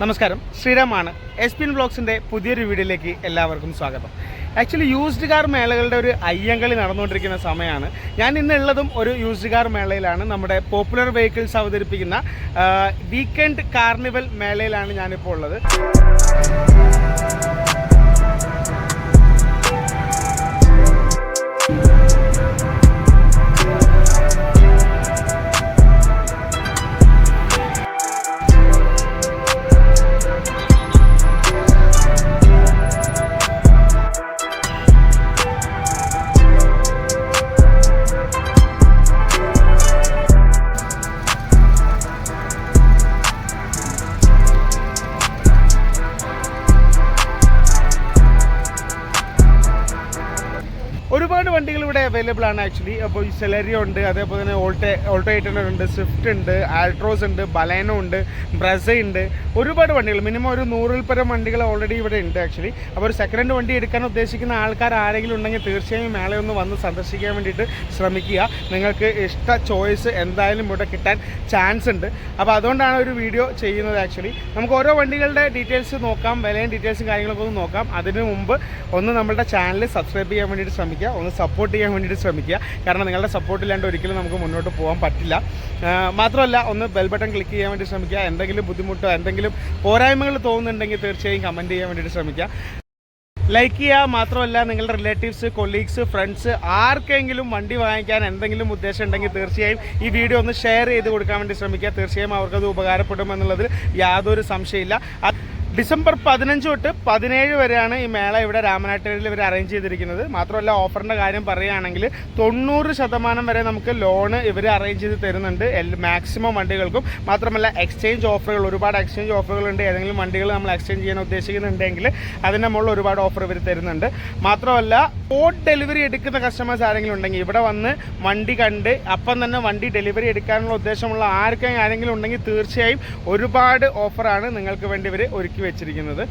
നമസ്കാരം. ശ്രീരാമാണ്. എസ് പിൻ ബ്ലോഗ്സിന്റെ പുതിയൊരു വീഡിയോയിലേക്ക് എല്ലാവർക്കും സ്വാഗതം. ആക്ച്വലി യൂസ്ഡ് കാർ മേളകളുടെ ഒരു അയ്യങ്കളി നടന്നുകൊണ്ടിരിക്കുന്ന സമയമാണ്. ഞാൻ ഇന്നുള്ളതും ഒരു യൂസ്ഡ് കാർ മേളയിലാണ്. നമ്മുടെ പോപ്പുലർ വെഹിക്കിൾസ് അവതരിപ്പിക്കുന്ന വീക്കെൻഡ് കാർണിവൽ മേളയിലാണ് ഞാനിപ്പോൾ ഉള്ളത്. ഇവിടെ അവൈലബിൾ ആണ് ആക്ച്വലി അപ്പോൾ ഈ സെലറിയോ ഉണ്ട് അതേപോലെ തന്നെ ഓൾട്ടോ ഓൾട്ടോ എയ്റ്റർ ഉണ്ട് സ്വിഫ്റ്റ് ഉണ്ട് ആൾട്രോസ് ഉണ്ട് ബലേനോ ഉണ്ട്. ബ്രസ ഉണ്ട് ഒരുപാട് വണ്ടികൾ മിനിമം ഒരു നൂറിൽ പരം വണ്ടികൾ ഓൾറെഡി ഇവിടെ ഉണ്ട് ആക്ച്വലി അപ്പോൾ ഒരു സെക്കൻഡ് ഹാൻഡ് വണ്ടി എടുക്കാൻ ഉദ്ദേശിക്കുന്ന ആൾക്കാർ ആരെങ്കിലും ഉണ്ടെങ്കിൽ തീർച്ചയായും മേളയൊന്ന് വന്ന് സന്ദർശിക്കാൻ വേണ്ടിയിട്ട് ശ്രമിക്കുക. നിങ്ങൾക്ക് ഇഷ്ട ചോയ്സ് എന്തായാലും ഇവിടെ കിട്ടാൻ ചാൻസ് ഉണ്ട്. അപ്പോൾ അതുകൊണ്ടാണ് ഒരു വീഡിയോ ചെയ്യുന്നത് ആക്ച്വലി നമുക്ക് ഓരോ വണ്ടികളുടെ ഡീറ്റെയിൽസ് നോക്കാം വിലയും ഡീറ്റെയിൽസും കാര്യങ്ങളൊക്കെ ഒന്ന് നോക്കാം. അതിന് മുമ്പ് ഒന്ന് നമ്മുടെ ചാനൽ സബ്സ്ക്രൈബ് ചെയ്യാൻ വേണ്ടിയിട്ട് ശ്രമിക്കുക. ഒന്ന് സപ്പോർട്ട് ചെയ്യാൻ വേണ്ടിയിട്ട് ശ്രമിക്കുക. കാരണം നിങ്ങളുടെ സപ്പോർട്ട് ഇല്ലാണ്ട് ഒരിക്കലും നമുക്ക് മുന്നോട്ട് പോകാൻ പറ്റില്ല. മാത്രമല്ല ഒന്ന് ബെൽ ബട്ടൺ ക്ലിക്ക് ചെയ്യാൻ വേണ്ടി ശ്രമിക്കുക. എന്തെങ്കിലും ബുദ്ധിമുട്ടോ എന്തെങ്കിലും പോരായ്മകൾ തോന്നുന്നുണ്ടെങ്കിൽ തീർച്ചയായും കമന്റ് ചെയ്യാൻ വേണ്ടിയിട്ട് ശ്രമിക്കുക. ലൈക്ക് ചെയ്യുക മാത്രമല്ല നിങ്ങളുടെ റിലേറ്റീവ്സ് കൊളീഗ്സ് ഫ്രണ്ട്സ് ആർക്കെങ്കിലും വണ്ടി വാങ്ങിക്കാൻ എന്തെങ്കിലും ഉദ്ദേശം ഉണ്ടെങ്കിൽ തീർച്ചയായും ഈ വീഡിയോ ഒന്ന് ഷെയർ ചെയ്ത് കൊടുക്കാൻ വേണ്ടി ശ്രമിക്കുക. തീർച്ചയായും അവർക്കത് ഉപകാരപ്പെടും എന്നുള്ളതിൽ യാതൊരു സംശയമില്ല ഡിസംബർ പതിനഞ്ച് തൊട്ട് പതിനേഴ് വരെയാണ് ഈ മേള ഇവിടെ രാമനാട്ടുകരയിൽ ഇവർ അറേഞ്ച് ചെയ്തിരിക്കുന്നത്. മാത്രമല്ല ഓഫറിന്റെ കാര്യം പറയുകയാണെങ്കിൽ തൊണ്ണൂറ് ശതമാനം വരെ നമുക്ക് ലോണ് ഇവർ അറേഞ്ച് ചെയ്ത് തരുന്നുണ്ട്. മാക്സിമം വണ്ടികൾക്കും. മാത്രമല്ല എക്സ്ചേഞ്ച് ഓഫറുകൾ ഒരുപാട് എക്സ്ചേഞ്ച് ഓഫറുകളുണ്ട് ഏതെങ്കിലും വണ്ടികൾ നമ്മൾ എക്സ്ചേഞ്ച് ചെയ്യാൻ ഉദ്ദേശിക്കുന്നുണ്ടെങ്കിൽ അതിന്റെ മുകളിൽ ഒരുപാട് ഓഫർ ഇവർ തരുന്നുണ്ട്. മാത്രമല്ല സ്പോട്ട് ഡെലിവറി എടുക്കുന്ന കസ്റ്റമേഴ്സ് ആരെങ്കിലും ഉണ്ടെങ്കിൽ ഇവിടെ വന്ന് വണ്ടി കണ്ട് അപ്പം തന്നെ വണ്ടി ഡെലിവറി എടുക്കാനുള്ള ഉദ്ദേശമുള്ള ആർക്കെങ്കിലും ആരെങ്കിലും ഉണ്ടെങ്കിൽ തീർച്ചയായും ഒരുപാട് ഓഫറാണ് നിങ്ങൾക്ക് വേണ്ടി ഇവർ ഒരുക്കി വെച്ചിരിക്കുന്നത്.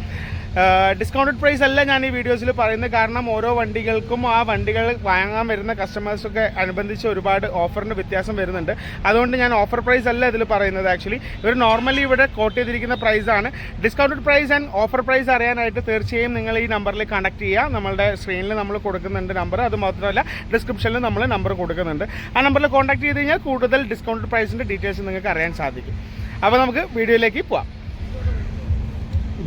ഡിസ്കൗണ്ടഡ് പ്രൈസ് അല്ല ഞാൻ ഈ വീഡിയോസിൽ പറയുന്നത്. കാരണം ഓരോ വണ്ടികൾക്കും ആ വണ്ടികൾ വാങ്ങാൻ വരുന്ന കസ്റ്റമേഴ്സൊക്കെ അനുബന്ധിച്ച് ഒരുപാട് ഓഫറിന് വ്യത്യാസം വരുന്നുണ്ട്. അതുകൊണ്ട് ഞാൻ ഓഫർ പ്രൈസ് അല്ല ഇതിൽ പറയുന്നത് ആക്ച്വലി ഇവർ നോർമലി ഇവിടെ കോട്ട് ചെയ്തിരിക്കുന്ന പ്രൈസാണ് discounted price and offer price അറിയാനായിട്ട് തീർച്ചയായും നിങ്ങൾ ഈ നമ്പറിൽ കണക്ട് ചെയ്യുക. നമ്മളുടെ സ്ക്രീനിൽ നമ്മൾ കൊടുക്കുന്നുണ്ട് നമ്പർ അത് മാത്രമല്ല ഡിസ്ക്രിപ്ഷനിൽ നമ്മൾ നമ്പർ കൊടുക്കുന്നുണ്ട്. ആ നമ്പറിൽ കോൺടാക്ട് ചെയ്ത് കഴിഞ്ഞാൽ കൂടുതൽ ഡിസ്കൗണ്ടഡ് പ്രൈസിന്റെ ഡീറ്റെയിൽസ് നിങ്ങൾക്ക് അറിയാൻ സാധിക്കും. അപ്പോൾ നമുക്ക് വീഡിയോയിലേക്ക് പോവാം.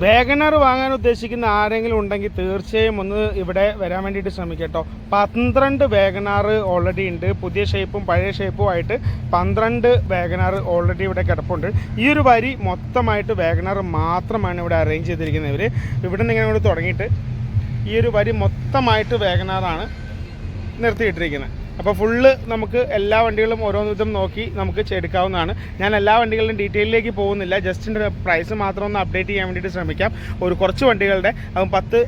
വേഗനർ വാങ്ങാൻ ഉദ്ദേശിക്കുന്ന ആരെങ്കിലും ഉണ്ടെങ്കിൽ തീർച്ചയായും ഒന്ന് ഇവിടെ വരാൻ വേണ്ടിയിട്ട് ശ്രമിക്കുക കേട്ടോ. പന്ത്രണ്ട് വേഗനാർ ഓൾറെഡി ഉണ്ട്. പുതിയ ഷേപ്പും പഴയ ഷേപ്പും ആയിട്ട് പന്ത്രണ്ട് വേഗനാർ ഓൾറെഡി ഇവിടെ കിടപ്പുണ്ട്. ഈ ഒരു വരി മൊത്തമായിട്ട് വേഗനാർ മാത്രമാണ് ഇവിടെ അറേഞ്ച് ചെയ്തിരിക്കുന്നത് ഇവർ ഇവിടെ നിന്ന് ഇങ്ങനെ തുടങ്ങിയിട്ട് ഈ ഒരു വരി മൊത്തമായിട്ട് വേഗനാറാണ് നിർത്തിയിട്ടിരിക്കുന്നത്. അപ്പോൾ ഫുള്ള് നമുക്ക് എല്ലാ വണ്ടികളും ഓരോ വിധം നോക്കി നമുക്ക് എടുക്കാവുന്നതാണ് ഞാൻ എല്ലാ വണ്ടികളിലും ഡീറ്റെയിലേക്ക് പോകുന്നില്ല. ജസ്റ്റ് പ്രൈസ് മാത്രം ഒന്ന് അപ്ഡേറ്റ് ചെയ്യാൻ വേണ്ടിയിട്ട് ശ്രമിക്കാം. ഒരു കുറച്ച് വണ്ടികളുടെ അപ്പം പത്ത്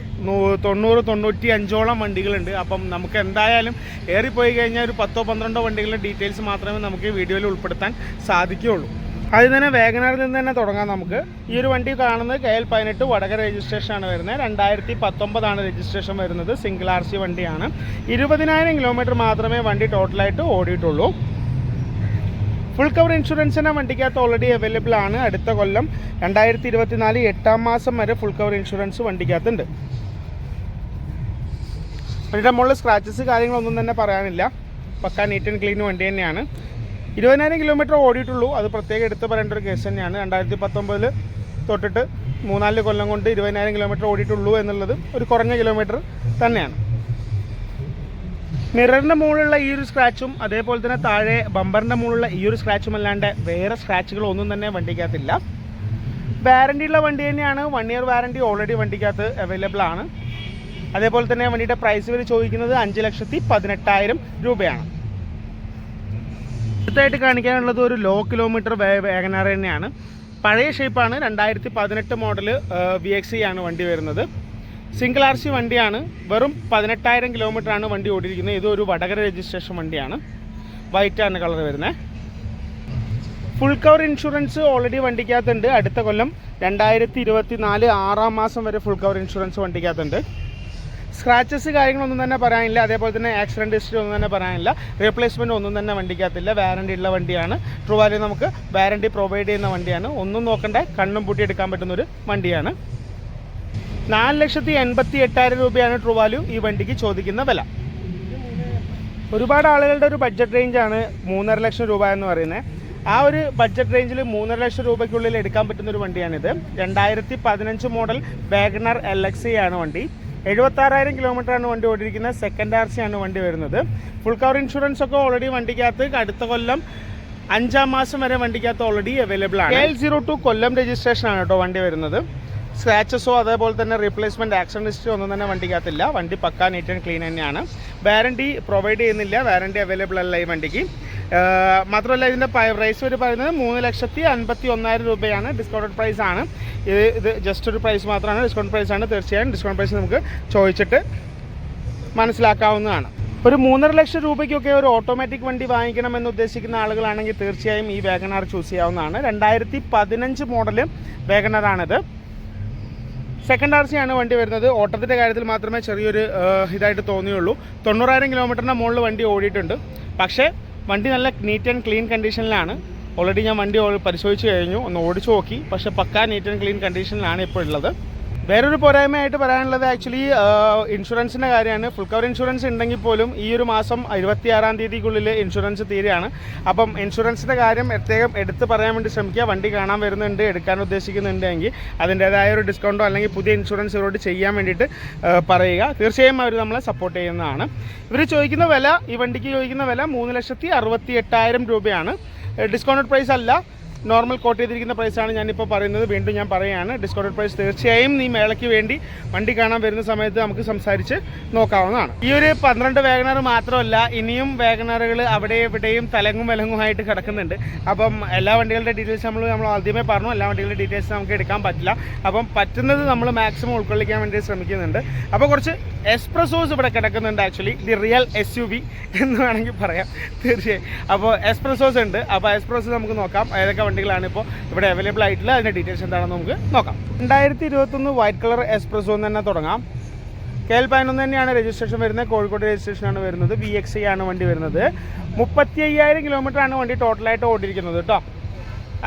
തൊണ്ണൂറ് തൊണ്ണൂറ്റി അഞ്ചോളം വണ്ടികളുണ്ട്. അപ്പം നമുക്ക് എന്തായാലും ഏറിപ്പോയി കഴിഞ്ഞാൽ ഒരു പത്തോ പന്ത്രണ്ടോ വണ്ടികളുടെ ഡീറ്റെയിൽസ് മാത്രമേ നമുക്ക് വീഡിയോയിൽ ഉൾപ്പെടുത്താൻ സാധിക്കുകയുള്ളൂ. ആദ്യം തന്നെ വേഗനാറിൽ നിന്ന് തന്നെ തുടങ്ങാം നമുക്ക്. ഈ ഒരു വണ്ടി കാണുന്നത് കെ എൽ പതിനെട്ട് വടകര രജിസ്ട്രേഷൻ ആണ് വരുന്നത്. രണ്ടായിരത്തി പത്തൊമ്പതാണ് രജിസ്ട്രേഷൻ വരുന്നത് സിംഗിൾ ആർ സി വണ്ടിയാണ്. ഇരുപതിനായിരം കിലോമീറ്റർ മാത്രമേ വണ്ടി ടോട്ടലായിട്ട് ഓടിയിട്ടുള്ളൂ. ഫുൾ കവർ ഇൻഷുറൻസ് ഇൻഷുറൻസിന് വണ്ടിക്കകത്ത് ഓൾറെഡി അവൈലബിൾ ആണ്. അടുത്ത കൊല്ലം രണ്ടായിരത്തി ഇരുപത്തിനാല് എട്ടാം മാസം വരെ ഫുൾ കവർ ഇൻഷുറൻസ് വണ്ടിക്കകത്തുണ്ട്. വണ്ടിയുടെ മുകളിൽ സ്ക്രാച്ചസ് കാര്യങ്ങളൊന്നും തന്നെ പറയാനില്ല. പക്ക നീറ്റ് ആൻഡ് ക്ലീൻ വണ്ടി തന്നെയാണ്. ഇരുപതിനായിരം കിലോമീറ്റർ ഓടിയിട്ടുള്ളൂ. അത് പ്രത്യേകം എടുത്ത് പറയേണ്ട ഒരു കേസ് തന്നെയാണ്. രണ്ടായിരത്തി പത്തൊമ്പതിൽ തൊട്ടിട്ട് മൂന്നാൽ കൊല്ലം കൊണ്ട് ഇരുപതിനായിരം കിലോമീറ്റർ ഓടിയിട്ടുള്ളൂ എന്നുള്ളത് ഒരു കുറഞ്ഞ കിലോമീറ്റർ തന്നെയാണ്. മിററിന്റെ മുകളിലുള്ള ഈ ഒരു സ്ക്രാച്ചും അതേപോലെ തന്നെ താഴെ ബമ്പറിന്റെ മുകളിലുള്ള ഈ ഒരു സ്ക്രാച്ചും അല്ലാണ്ട് വേറെ സ്ക്രാച്ചുകളൊന്നും തന്നെ വണ്ടിക്കകത്തില്ല. വാറണ്ടി ഉള്ള വണ്ടി തന്നെയാണ്. വൺ ഇയർ വാറണ്ടി ഓൾറെഡി വണ്ടിക്കകത്ത് അവൈലബിൾ ആണ്. അതേപോലെ തന്നെ വണ്ടിയുടെ പ്രൈസ് ഇവർ ചോദിക്കുന്നത് അഞ്ച് ലക്ഷത്തി പതിനെട്ടായിരം രൂപയാണ്. അടുത്തായിട്ട് കാണിക്കാനുള്ളത് ഒരു ലോ കിലോമീറ്റർ വേഗനാർ തന്നെയാണ് പഴയ ഷേപ്പാണ് രണ്ടായിരത്തി പതിനെട്ട് മോഡൽ വി എക്സ് ആണ് വണ്ടി വരുന്നത്. സിംഗിൾ ആർ സി വണ്ടിയാണ്. വെറും പതിനെട്ടായിരം കിലോമീറ്റർ ആണ് വണ്ടി ഓടിയിരിക്കുന്നത്. ഇത് ഒരു വടകര രജിസ്ട്രേഷൻ വണ്ടിയാണ്. വൈറ്റ് ആണ് കളർ വരുന്നത് ഫുൾ കവർ ഇൻഷുറൻസ് ഓൾറെഡി വണ്ടിക്കകത്തുണ്ട്. അടുത്ത കൊല്ലം രണ്ടായിരത്തി ഇരുപത്തി നാല് ആറാം മാസം വരെ ഫുൾ കവർ ഇൻഷുറൻസ് വണ്ടിക്കകത്തുണ്ട്. സ്ക്രാച്ചസ് കാര്യങ്ങളൊന്നും തന്നെ പറയാനില്ല. അതേപോലെ തന്നെ ആക്സിഡന്റ് ഹിസ്റ്ററി ഒന്നും തന്നെ പറയാനില്ല. റീപ്ലേസ്മെന്റ് ഒന്നും തന്നെ വണ്ടിക്കകത്തില്ല. വാറണ്ടി ഉള്ള വണ്ടിയാണ്. ട്രൂ വാല്യൂ നമുക്ക് വാറണ്ടി പ്രൊവൈഡ് ചെയ്യുന്ന വണ്ടിയാണ്. ഒന്നും നോക്കണ്ട. കണ്ണും പൂട്ടി എടുക്കാൻ പറ്റുന്ന ഒരു വണ്ടിയാണ്. നാല് ലക്ഷത്തി എൺപത്തി എട്ടായിരം രൂപയാണ് ട്രൂ വാല്യൂ ഈ വണ്ടിക്ക് ചോദിക്കുന്ന വില. ഒരുപാട് ആളുകളുടെ ഒരു ബഡ്ജറ്റ് റേഞ്ചാണ് മൂന്നര ലക്ഷം രൂപ എന്ന് പറയുന്നത്. ആ ഒരു ബഡ്ജറ്റ് റേഞ്ചിൽ മൂന്നര ലക്ഷം രൂപയ്ക്കുള്ളിൽ എടുക്കാൻ പറ്റുന്ന ഒരു വണ്ടിയാണിത്. രണ്ടായിരത്തി പതിനഞ്ച് മോഡൽ വാഗണർ എൽ ആണ് വണ്ടി. എഴുപത്താറായിരം കിലോമീറ്റർ ആണ് വണ്ടി ഓടിയിരിക്കുന്നത് സെക്കൻഡ് ആർ സിയാണ് ആണ് വണ്ടി വരുന്നത്. ഫുൾ കവർ ഇൻഷുറൻസ് ഒക്കെ ഓൾറെഡി വണ്ടിക്കകത്ത് അടുത്ത കൊല്ലം അഞ്ചാം മാസം വരെ വണ്ടിക്കകത്ത് ഓൾറെഡി അവൈലബിൾ ആണ്. L zero two Kollam registration ആണ് കേട്ടോ വണ്ടി വരുന്നത്. സ്ക്രാച്ചസോ അതേപോലെ തന്നെ റീപ്ലേസ്മെന്റ് ആക്ഷൻ ലിസ്റ്റോ ഒന്നും തന്നെ വണ്ടിക്കകത്തില്ല. വണ്ടി പക്കാ നീറ്റ് ആൻഡ് ക്ലീൻ തന്നെയാണ്. വാറണ്ടി പ്രൊവൈഡ് ചെയ്യുന്നില്ല. വാറണ്ടി അവൈലബിൾ അല്ല ഈ വണ്ടിക്ക്. മാത്രമല്ല ഇതിന്റെ പ്രൈസ് ഒരു പറയുന്നത് മൂന്ന് ലക്ഷത്തി അൻപത്തി ഒന്നായിരം രൂപയാണ്. ഡിസ്കൗണ്ടഡ് പ്രൈസ് ആണ്. ഇത് ഇത് ജസ്റ്റ് ഒരു പ്രൈസ് മാത്രമാണ്. ഡിസ്കൗണ്ട് പ്രൈസ് ആണ്. തീർച്ചയായും ഡിസ്കൗണ്ട് പ്രൈസ് നമുക്ക് ചോദിച്ചിട്ട് മനസ്സിലാക്കാവുന്നതാണ്. ഒരു മൂന്നര ലക്ഷം രൂപയ്ക്കൊക്കെ ഒരു ഓട്ടോമാറ്റിക് വണ്ടി വാങ്ങിക്കണമെന്ന് ഉദ്ദേശിക്കുന്ന ആളുകളാണെങ്കിൽ തീർച്ചയായും ഈ വേഗനാർ ചൂസ് ചെയ്യാവുന്നതാണ്. രണ്ടായിരത്തി പതിനഞ്ച് മോഡൽ വേഗനറാണിത് സെക്കൻഡ് ആർ സി ആണ് വണ്ടി വരുന്നത്. ഓട്ടത്തിന്റെ കാര്യത്തിൽ മാത്രമേ ചെറിയൊരു ഇതായിട്ട് തോന്നിയുള്ളൂ. തൊണ്ണൂറായിരം കിലോമീറ്ററിന്റെ മുകളിൽ വണ്ടി ഓടിയിട്ടുണ്ട്. പക്ഷേ വണ്ടി നല്ല നീറ്റ് ആൻഡ് ക്ലീൻ കണ്ടീഷനിലാണ് ഓൾറെഡി ഞാൻ വണ്ടി പരിശോധിച്ച് കഴിഞ്ഞു. ഒന്ന് ഓടിച്ചു നോക്കി. പക്ഷേ പക്കാ നീറ്റ് ആൻഡ് ക്ലീൻ കണ്ടീഷനിലാണ് ഇപ്പോൾ ഉള്ളത്. വേറൊരു പോരായ്മയായിട്ട് പറയാനുള്ളത് ആക്ച്വലി ഇൻഷുറൻസിന്റെ കാര്യമാണ്. ഫുൾ കവർ ഇൻഷുറൻസ് ഉണ്ടെങ്കിൽ പോലും ഈ ഒരു മാസം ഇരുപത്തിയാറാം തീയതിക്കുള്ളിൽ ഇൻഷുറൻസ് തീരെയാണ് അപ്പം ഇൻഷുറൻസിന്റെ കാര്യം പ്രത്യേകം എടുത്ത് പറയാൻ വേണ്ടി ശ്രമിക്കുക. വണ്ടി കാണാൻ വരുന്നുണ്ട് എടുക്കാൻ ഉദ്ദേശിക്കുന്നുണ്ടെങ്കിൽ അതിന്റേതായ ഒരു ഡിസ്കൗണ്ടോ അല്ലെങ്കിൽ പുതിയ ഇൻഷുറൻസ് ഇവരോട് ചെയ്യാൻ വേണ്ടിയിട്ട് പറയുക. തീർച്ചയായും അവർ നമ്മളെ സപ്പോർട്ട് ചെയ്യുന്നതാണ്. ഇവർ ചോദിക്കുന്ന വില ഈ വണ്ടിക്ക് ചോദിക്കുന്ന വില മൂന്ന് ലക്ഷത്തി അറുപത്തി എട്ടായിരം രൂപയാണ് ഡിസ്കൗണ്ടഡ് പ്രൈസ് അല്ല. നോർമൽ കോട്ട് ചെയ്തിരിക്കുന്ന പ്രൈസാണ് ഞാനിപ്പോൾ പറയുന്നത്. വീണ്ടും ഞാൻ പറയുകയാണ്. ഡിസ്കൗണ്ടഡ് പ്രൈസ് തീർച്ചയായും ഈ മേളയ്ക്ക് വേണ്ടി വണ്ടി കാണാൻ വരുന്ന സമയത്ത് നമുക്ക് സംസാരിച്ച് നോക്കാവുന്നതാണ്. ഈ ഒരു പന്ത്രണ്ട് വേഗനർ മാത്രമല്ല ഇനിയും വേഗനറുകൾ അവിടെ ഇവിടെയും തലങ്ങും വിലങ്ങുമായിട്ട് കിടക്കുന്നുണ്ട്. അപ്പം എല്ലാ വണ്ടികളുടെ ഡീറ്റെയിൽസ് നമ്മൾ നമ്മൾ ആദ്യമേ പറഞ്ഞു. എല്ലാ വണ്ടികളുടെ ഡീറ്റെയിൽസ് നമുക്ക് എടുക്കാൻ പറ്റില്ല. അപ്പം പറ്റുന്നത് നമ്മൾ മാക്സിമം ഉൾക്കൊള്ളിക്കാൻ വേണ്ടി ശ്രമിക്കുന്നുണ്ട്. അപ്പോൾ കുറച്ച് എക്സ്പ്രസോസ് ഇവിടെ കിടക്കുന്നുണ്ട് actually the real S U V എന്ന് വേണമെങ്കിൽ പറയാം. തീർച്ചയായും. അപ്പോൾ എക്സ്പ്രസോസ് ഉണ്ട്. അപ്പോൾ എക്സ്പ്രസോസ് നമുക്ക് നോക്കാം. ഏതൊക്കെ വണ്ടികളാണ് ഇപ്പോൾ ഇവിടെ അവൈലബിൾ ആയിട്ടുള്ള അതിന്റെ ഡീറ്റെയിൽസ് എന്താണെന്ന് നമുക്ക് നോക്കാം. രണ്ടായിരത്തി ഇരുപത്തൊന്ന് വൈറ്റ് കളർ എക്സ്പ്രസോ എന്ന് തന്നെ തുടങ്ങാം. കെ എൽ പതിനൊന്ന് തന്നെയാണ് രജിസ്ട്രേഷൻ വരുന്നത്. കോഴിക്കോട് രജിസ്ട്രേഷൻ ആണ് വരുന്നത്. വി എക്സ് ഐ ആണ് വണ്ടി വരുന്നത്. മുപ്പത്തി അയ്യായിരം കിലോമീറ്റർ ആണ് വണ്ടി ടോട്ടലായിട്ട് ഓടിയിരിക്കുന്നത് കേട്ടോ.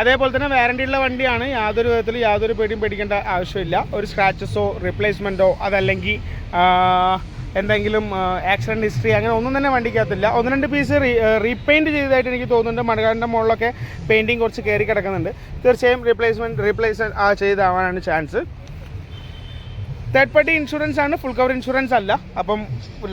അതേപോലെ തന്നെ വാറണ്ടി ഉള്ള വണ്ടിയാണ്. യാതൊരു വിധത്തിലും യാതൊരു പേടിയും പേടിക്കേണ്ട ആവശ്യമില്ല. ഒരു സ്ക്രാച്ചസോ റീപ്ലേസ്മെന്റോ അതല്ലെങ്കിൽ എന്തെങ്കിലും ആക്സിഡന്റ് ഹിസ്റ്ററി അങ്ങനെ ഒന്നും തന്നെ വണ്ടിക്കകത്തില്ല. ഒന്ന് രണ്ട് പീസ് റീപെയിന്റ് ചെയ്തതായിട്ട് എനിക്ക് തോന്നുന്നുണ്ട്. മണകാടിന്റെ മുകളിലൊക്കെ പെയിന്റിങ് കുറച്ച് കയറി കിടക്കുന്നുണ്ട്. തീർച്ചയായും റീപ്ലേസ്മെന്റ് റീപ്ലേസ് ചെയ്താവാനാണ് ചാൻസ് തേർഡ് പാർട്ടി ഇൻഷുറൻസ് ആണ് ഫുൾ കവർ ഇൻഷുറൻസ് അല്ല. അപ്പം